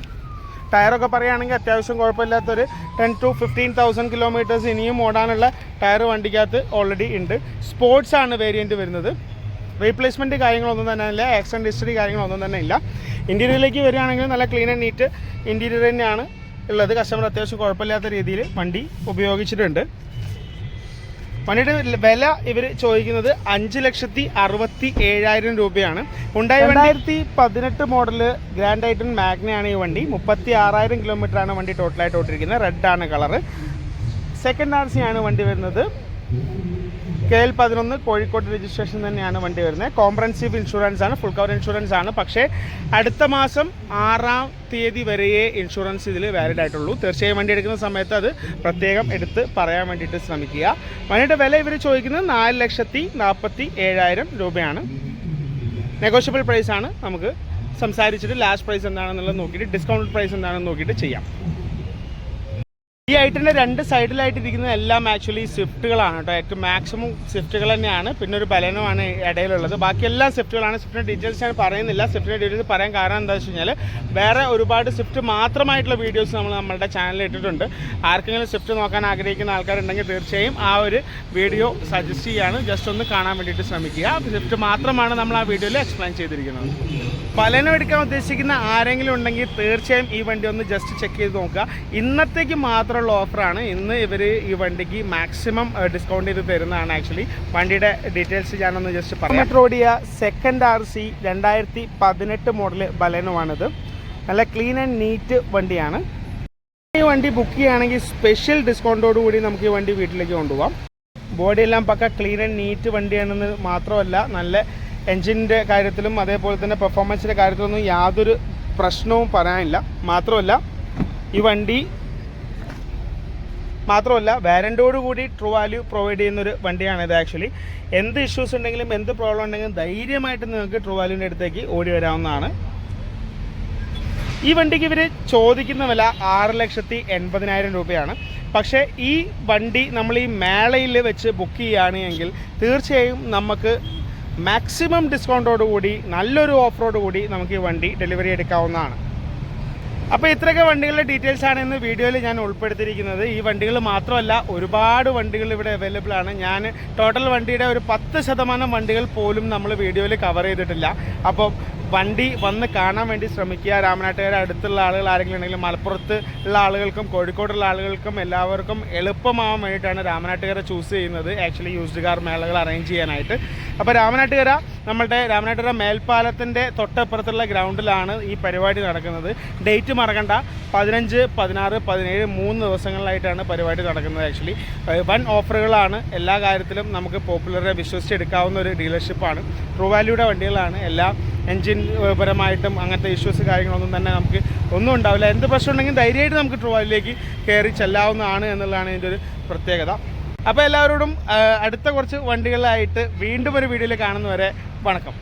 ടയറൊക്കെ പറയുകയാണെങ്കിൽ അത്യാവശ്യം കുഴപ്പമില്ലാത്തൊരു ten to fifteen thousand kilometres ഇനിയും ഓടാനുള്ള ടയർ വണ്ടിക്കകത്ത് ഓൾറെഡി ഉണ്ട്. സ്പോർട്സ് ആണ് വേരിയന്റ് വരുന്നത്. റീപ്ലേസ്മെന്റ് കാര്യങ്ങളൊന്നും തന്നെ ഇല്ല. ആക്സിഡന്റ് ഹിസ്റ്ററി കാര്യങ്ങളൊന്നും തന്നെ ഇല്ല. ഇന്റീരിയറിലേക്ക് വരികയാണെങ്കിൽ നല്ല ക്ലീൻ ആൻഡ് നീറ്റ് ഇന്റീരിയർ തന്നെയാണ് ഉള്ളത്. കസ്റ്റമർ അത്യാവശ്യം കുഴപ്പമില്ലാത്ത രീതിയിൽ വണ്ടി ഉപയോഗിച്ചിട്ടുണ്ട്. വണ്ടിയുടെ വില ഇവർ ചോദിക്കുന്നത് അഞ്ച് ലക്ഷത്തി അറുപത്തി ഏഴായിരം രൂപയാണ്. ഉണ്ടായി രണ്ടായിരത്തി പതിനെട്ട് മോഡൽ ഗ്രാൻഡ് ഐറ്റൺ മാഗ്നയാണ് ഈ വണ്ടി. മുപ്പത്തി ആറായിരം കിലോമീറ്റർ ആണ് വണ്ടി ടോട്ടലായിട്ട് ഓട്ടിരിക്കുന്നത്. റെഡ് ആണ് കളറ് സെക്കൻഡ് ആർ സി ആണ് വണ്ടി വരുന്നത്. കെ എൽ പതിനൊന്ന് കോഴിക്കോട് രജിസ്ട്രേഷൻ തന്നെയാണ് വണ്ടി വരുന്നത്. കോംപ്രൻസീവ് ഇൻഷുറൻസ് ആണ് ഫുൾ കവർ ഇൻഷുറൻസ് ആണ്. പക്ഷേ അടുത്ത മാസം ആറാം തീയതി വരെയേ ഇൻഷുറൻസ് ഇതിൽ വാലിഡ് ആയിട്ടുള്ളൂ. തീർച്ചയായും വണ്ടി എടുക്കുന്ന സമയത്ത് അത് പ്രത്യേകം എടുത്ത് പറയാൻ വേണ്ടിയിട്ട് ശ്രമിക്കുക. വണ്ടിയുടെ വില ഇവർ ചോദിക്കുന്നത് നാല് ലക്ഷത്തി നാൽപ്പത്തി ഏഴായിരം രൂപയാണ്. നെഗോഷ്യബിൾ പ്രൈസാണ് നമുക്ക് സംസാരിച്ചിട്ട് ലാസ്റ്റ് പ്രൈസ് എന്താണെന്നുള്ളത് നോക്കിയിട്ട് ഡിസ്കൗണ്ട് പ്രൈസ് എന്താണെന്ന് നോക്കിയിട്ട് ചെയ്യാം. ഈ ഐറ്റിന്റെ രണ്ട് സൈഡിലായിട്ട് ഇരിക്കുന്ന എല്ലാം ആക്ച്വലി സ്വിഫ്റ്റുകളാണ് കേട്ടോ. ഏറ്റവും മാക്സിമം സ്വിഫ്റ്റുകൾ തന്നെയാണ്. പിന്നെ ഒരു ബലനുമാണ് ഇടയിലുള്ളത്. ബാക്കി എല്ലാ സ്വിഫ്റ്റുകളാണ്. സ്വിഫ്റ്റിന്റെ ഡീറ്റെയിൽസ് ഞാൻ പറയുന്നില്ല. സ്വിഫ്റ്റിന്റെ ഡീറ്റെയിൽസ് പറയാൻ കാരണം എന്താ വെച്ച് കഴിഞ്ഞാൽ വേറെ ഒരുപാട് സ്വിഫ്റ്റ് മാത്രമായിട്ടുള്ള വീഡിയോസ് നമ്മൾ നമ്മുടെ ചാനലിൽ ഇട്ടിട്ടുണ്ട്. ആർക്കെങ്കിലും സ്വിഫ്റ്റ് നോക്കാൻ ആഗ്രഹിക്കുന്ന ആൾക്കാരുണ്ടെങ്കിൽ തീർച്ചയായും ആ ഒരു വീഡിയോ സജസ്റ്റ് ചെയ്യാണ്. ജസ്റ്റ് ഒന്ന് കാണാൻ വേണ്ടിയിട്ട് ശ്രമിക്കുക. സ്വിഫ്റ്റ് മാത്രമാണ് നമ്മൾ ആ വീഡിയോയിൽ എക്സ്പ്ലെയിൻ ചെയ്തിരിക്കുന്നത്. പലനും എടുക്കാൻ ഉദ്ദേശിക്കുന്ന ആരെങ്കിലും ഉണ്ടെങ്കിൽ തീർച്ചയായും ഈ വണ്ടി ഒന്ന് ജസ്റ്റ് ചെക്ക് ചെയ്ത് നോക്കുക. ഇന്നത്തേക്ക് മാത്രമുള്ള ഓഫറാണ് ഇന്ന് ഇവർ ഈ വണ്ടിക്ക് മാക്സിമം ഡിസ്കൗണ്ട് ചെയ്ത് തരുന്നതാണ് ആക്ച്വലി വണ്ടിയുടെ ഡീറ്റെയിൽസ് ഞാനൊന്ന് ജസ്റ്റ് പറയാം. റോഡിയ സെക്കൻഡ് ആർ സി രണ്ടായിരത്തി പതിനെട്ട് മോഡൽ ബലനുമാണിത് നല്ല ക്ലീൻ ആൻഡ് നീറ്റ് വണ്ടിയാണ്. ഈ വണ്ടി ബുക്ക് ചെയ്യുകയാണെങ്കിൽ സ്പെഷ്യൽ ഡിസ്കൗണ്ടോട് കൂടി നമുക്ക് ഈ വണ്ടി വീട്ടിലേക്ക് കൊണ്ടുപോകാം ബോഡിയെല്ലാം പക്ക ക്ലീൻ ആൻഡ് നീറ്റ് വണ്ടിയാണെന്ന് മാത്രമല്ല നല്ല എൻജിന്റെ കാര്യത്തിലും അതേപോലെ തന്നെ പെർഫോമൻസിന്റെ കാര്യത്തിലൊന്നും യാതൊരു പ്രശ്നവും പറയാനില്ല. മാത്രമല്ല ഈ വണ്ടി മാത്രമല്ല വാരന്റോട് കൂടി ട്രൂ വാല്യൂ പ്രൊവൈഡ് ചെയ്യുന്ന ഒരു വണ്ടിയാണ് ഇത് ആക്ച്വലി എന്ത് ഇഷ്യൂസ് ഉണ്ടെങ്കിലും എന്ത് പ്രോബ്ലം ഉണ്ടെങ്കിലും ധൈര്യമായിട്ട് നിങ്ങൾക്ക് ട്രൂ വാല്യൂവിന്റെ അടുത്തേക്ക് ഓടി വരാവുന്നതാണ്. ഈ വണ്ടിക്ക് ഇവർ ചോദിക്കുന്ന വില ആറ് ലക്ഷത്തി എൺപതിനായിരം രൂപയാണ്. പക്ഷേ ഈ വണ്ടി നമ്മൾ ഈ മേളയിൽ വെച്ച് ബുക്ക് ചെയ്യുകയാണെങ്കിൽ തീർച്ചയായും നമുക്ക് മാക്സിമം ഡിസ്കൗണ്ടോട് കൂടി നല്ലൊരു ഓഫറോട് കൂടി നമുക്ക് ഈ വണ്ടി ഡെലിവറി എടുക്കാവുന്നതാണ്. അപ്പോൾ ഇത്രയൊക്കെ വണ്ടികളുടെ ഡീറ്റെയിൽസ് ആണ് ഇന്ന് വീഡിയോയിൽ ഞാൻ ഉൾപ്പെടുത്തിയിരിക്കുന്നത്. ഈ വണ്ടികൾ മാത്രമല്ല ഒരുപാട് വണ്ടികൾ ഇവിടെ അവൈലബിൾ ആണ്. ഞാൻ ടോട്ടൽ വണ്ടിയുടെ ഒരു പത്ത് ശതമാനം വണ്ടികൾ പോലും നമ്മൾ വീഡിയോയിൽ കവർ ചെയ്തിട്ടില്ല. അപ്പോൾ വണ്ടി വന്ന് കാണാൻ വേണ്ടി ശ്രമിക്കുക. രാമനാട്ടുകാരെ അടുത്തുള്ള ആളുകൾ ആരെങ്കിലും ഉണ്ടെങ്കിൽ മലപ്പുറത്ത് ഉള്ള ആളുകൾക്കും കോഴിക്കോടുള്ള ആളുകൾക്കും എല്ലാവർക്കും എളുപ്പമാവാൻ വേണ്ടിയിട്ടാണ് രാമനാട്ടുകര ചൂസ് ചെയ്യുന്നത്. ആക്ച്വലി യൂസ്ഡ് കാർ മേളകൾ അറേഞ്ച് ചെയ്യാനായിട്ട്. അപ്പോൾ രാമനാട്ടുകര നമ്മളുടെ രാമനാട്ടുകര മേൽപ്പാലത്തിന്റെ തൊട്ടപ്പുറത്തുള്ള ഗ്രൗണ്ടിലാണ് ഈ പരിപാടി നടക്കുന്നത്. ഡേറ്റ് മറക്കണ്ട. പതിനഞ്ച് പതിനാറ് പതിനേഴ് മൂന്ന് ദിവസങ്ങളിലായിട്ടാണ് പരിപാടി നടക്കുന്നത് ആക്ച്വലി വൺ ഓഫറുകളാണ്. എല്ലാ കാര്യത്തിലും നമുക്ക് പോപ്പുലറെ വിശ്വസിച്ചെടുക്കാവുന്ന ഒരു ഡീലർഷിപ്പാണ് ട്രൂ വാല്യൂടെ വണ്ടികളാണ്. എല്ലാ എൻജിൻ പരമായിട്ടും അങ്ങനത്തെ ഇഷ്യൂസ് കാര്യങ്ങളൊന്നും തന്നെ നമുക്ക് ഒന്നും ഉണ്ടാവില്ല. എന്ത് പ്രശ്നം ഉണ്ടെങ്കിലും ധൈര്യമായിട്ട് നമുക്ക് ട്രോയിലേക്ക് കയറി ചെല്ലാവുന്നതാണ് എന്നുള്ളതാണ് ഇതിന്റെ ഒരു പ്രത്യേകത. അപ്പോൾ എല്ലാവരോടും അടുത്ത കുറച്ച് വണ്ടികളായിട്ട് വീണ്ടും ഒരു വീഡിയോയിൽ കാണുന്നവരെ വണക്കം.